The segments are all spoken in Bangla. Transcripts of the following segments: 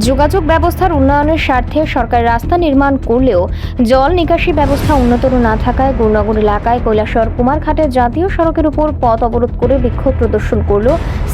যোগাযোগ ব্যবস্থার উন্নয়নের স্বার্থে সরকার রাস্তা নির্মাণ করলেও জল নিকাশি ব্যবস্থা উন্নতর না থাকায় গুরনগর এলাকায় কৈলাসর কুমারঘাটের জাতীয় সড়কের উপর পথ অবরোধ করে বিক্ষোভ প্রদর্শন করল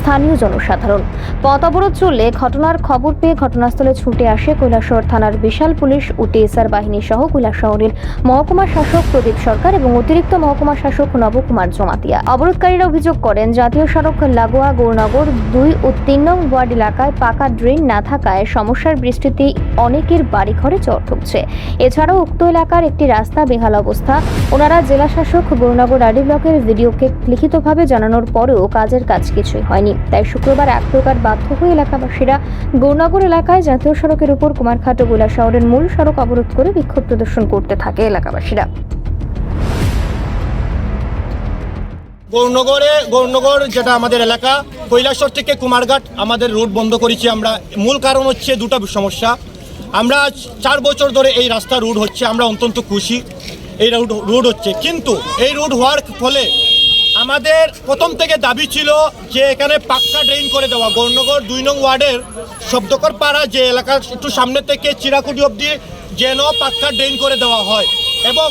স্থানীয় জনসাধারণ। পথ অবরোধ চললে ঘটনার খবর পেয়ে ঘটনাস্থলে ছুটে আসে কৈলাসহর থানার বিশাল পুলিশ ও টিএসআর বাহিনী সহ কৈলাসহরের মহকুমা শাসক প্রদীপ সরকার এবং অতিরিক্ত মহকুমা শাসক নবকুমার জমাতিয়া। অবরোধকারীরা অভিযোগ করেন, জাতীয় সড়ক লাগোয়া গৌরনগর দুই ও তিন নং ওয়ার্ড এলাকায় পাকা ড্রেন না থাকায় সমস্যার বৃষ্টিতে অনেকের বাড়িঘরে চর ঢুকছে এছাড়াও উক্ত এলাকার একটি রাস্তা বেহাল অবস্থা। ওনারা জেলা শাসক গৌরনগর আডি ব্লকের ভিডিওকে লিখিতভাবে জানানোর পরেও কাজের কাজ কিছুই হয়নি। তাই শুক্রবার এক প্রকার বাধ্য হয়ে এলাকাবাসীরা গৌরনগর এলাকায় জাতীয় সড়কের উপর কুমারঘাট ও শহরের মূল সড়ক অবরোধ করে বিক্ষোভ প্রদর্শন করতে থাকে এলাকাবাসীরা। গৌরনগরে, গৌরনগর যেটা আমাদের এলাকা কৈলাসর থেকে কুমারঘাট আমাদের রুট বন্ধ করেছি আমরা। মূল কারণ হচ্ছে দুটো সমস্যা। আমরা চার বছর ধরে এই রাস্তা রুট হচ্ছে, আমরা অত্যন্ত খুশি। এই রুট রুট হচ্ছে। কিন্তু এই রুট হওয়ার ফলে আমাদের প্রথম থেকে দাবি ছিল যে এখানে পাক্কা ড্রেন করে দেওয়া। গৌরনগর দুই নং ওয়ার্ডের শব্দকর পাড়া যে এলাকা একটু সামনে থেকে চিরাকুটি অবধি যেন পাক্কা ড্রেন করে দেওয়া হয়। এবং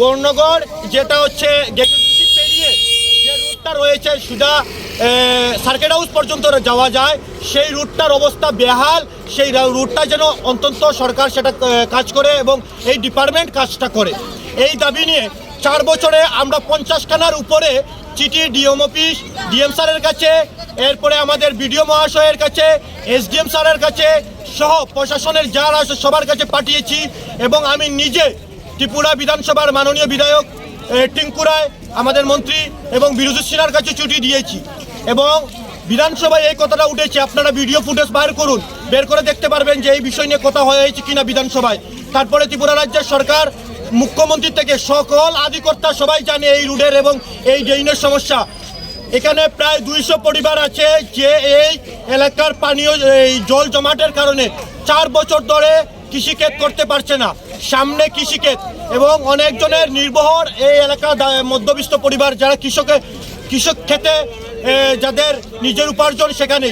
গৌরনগর যেটা হচ্ছে পেরিয়ে যে রুটটা রয়েছে সুদা সার্কেট হাউস পর্যন্ত যাওয়া যায়, সেই রুটটার অবস্থা বেহাল। সেই রুটটা যেন অন্তত সরকার সেটা কাজ করে এবং এই ডিপার্টমেন্ট কাজটা করে। এই দাবি নিয়ে চার বছরে আমরা পঞ্চাশখানার উপরে চিঠি ডিএম অফিস, ডিএম স্যারের কাছে, এরপরে আমাদের বিডিও মহাশয়ের কাছে, এসডিএম স্যারের কাছে সহ প্রশাসনের যারা আছে সবার কাছে পাঠিয়েছি এবং আমি নিজে ত্রিপুরা বিধানসভার মাননীয় বিধায়ক টিঙ্কুরায় আমাদের মন্ত্রী এবং বিরোধী সেনার কাছে ছুটি দিয়েছি এবং বিধানসভায় এই কথাটা উঠেছে, আপনারা ভিডিও ফুটেজ বাইর করুন, বের করে দেখতে পারবেন যে এই বিষয় নিয়ে কথা হয়েছে কিনা বিধানসভায়। তারপরে ত্রিপুরা রাজ্যের সরকার মুখ্যমন্ত্রী থেকে সকল আধিকর্তা সবাই জানে এই রুটের এবং এই ড্রেইনের সমস্যা। এখানে প্রায় দুইশো পরিবার আছে যে এই এলাকার পানীয়, এই জল জমাটের কারণে চার বছর ধরে কৃষিক্ষেত করতে পারছে না। সামনে কৃষিক্ষেত এবং অনেকজনের নির্ভর এই এলাকা মধ্যবিত্ত পরিবার যারা কৃষকে, কৃষক খেতে যাদের নিজের উপার্জন সেখানে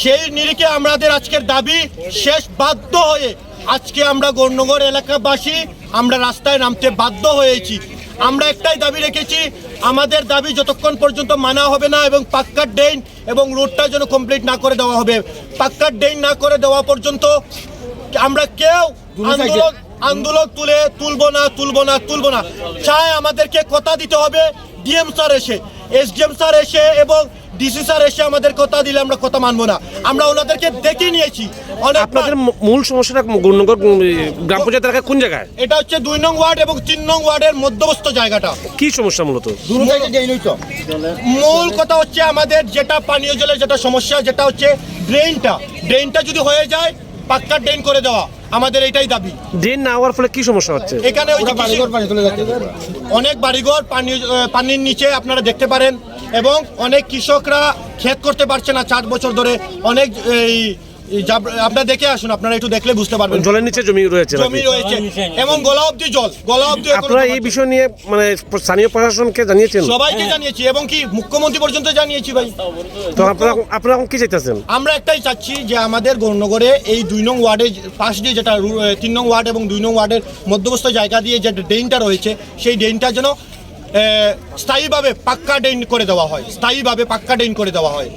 সেই নিরিখে আমাদের আজকের দাবি, শেষ বাধ্য হয়ে আজকে আমরা গৌরনগর এলাকাবাসী আমরা রাস্তায় নামতে বাধ্য হয়েছি। আমরা একটাই দাবি রেখেছি আমাদের দাবি যতক্ষণ পর্যন্ত মানা হবে না এবং পাক্কার ড্রেন এবং রোডটা যেন কমপ্লিট না করে দেওয়া হবে। পাক্কার ড্রেন না করে দেওয়া পর্যন্ত আমরা কেউ আন্দোলন আন্দোলন তুলে তুলব না তুলব না তুলব না। চায় আমাদেরকে কথা দিতে হবে ডিএম স্যার এসে। এসডিএম স্যার এসে এবং ডিসি স্যার এসে আমাদের কথা দিলে আমরা কথা মানবো না। আমরা ওনাদেরকে দেখে নিয়েছি। অনেক আপনাদের মূল সমস্যাটা গুণনগর গ্রাম পঞ্চায়েত এলাকায় কোন জায়গায়? এটা হচ্ছে দুই নং ওয়ার্ড এবং তিন নং ওয়ার্ডের মধ্যবস্থ জায়গাটা। কি সমস্যা মূলত? মূল কথা হচ্ছে আমাদের যেটা পানীয় জলের যেটা সমস্যা যেটা হচ্ছে ড্রেনটা ড্রেনটা যদি হয়ে যায় পাক্কা ড্রেন করে দেওয়া। আমাদের এটাই দাবি। ড্রেন না হওয়ার ফলে কি সমস্যা হচ্ছে? এখানে ওই বাড়িঘর পানি চলে যাচ্ছে। অনেক বাড়িঘর পানি পানির নিচে আপনারা দেখতে পারেন এবং অনেক কৃষকরা ক্ষেত করতে পারছে না চার বছর ধরে। অনেক এই আপনারা দেখে আসুন আপনারা একটু দেখলে বুঝতে পারবেন। জলের নিচে জমি রয়েছে জমি রয়েছে এবং গলা অব্দি জল গলা অব্দি আপনারা এই বিষয় নিয়ে মানে স্থানীয় প্রশাসনকে জানিয়েছেন? সবাইকে জানিয়েছি এবং কি মুখ্যমন্ত্রী পর্যন্ত জানিয়েছি ভাই। তো আপনারা আপনারা কি চাইতেছেন? আমরা একটাই চাচ্ছি যে আমাদের গৌরনগরে এই দুই নং ওয়ার্ডে পাশ দিয়ে যেটা তিন নং ওয়ার্ড এবং দুই নং ওয়ার্ডের মধ্যবস্থ জায়গা দিয়ে যে ড্রেনটা রয়েছে সেই ড্রেনটা যেন স্থায়ীভাবে পাক্কা ড্রেন করে দেওয়া হয় স্থায়ীভাবে পাক্কা ড্রেন করে দেওয়া হয়।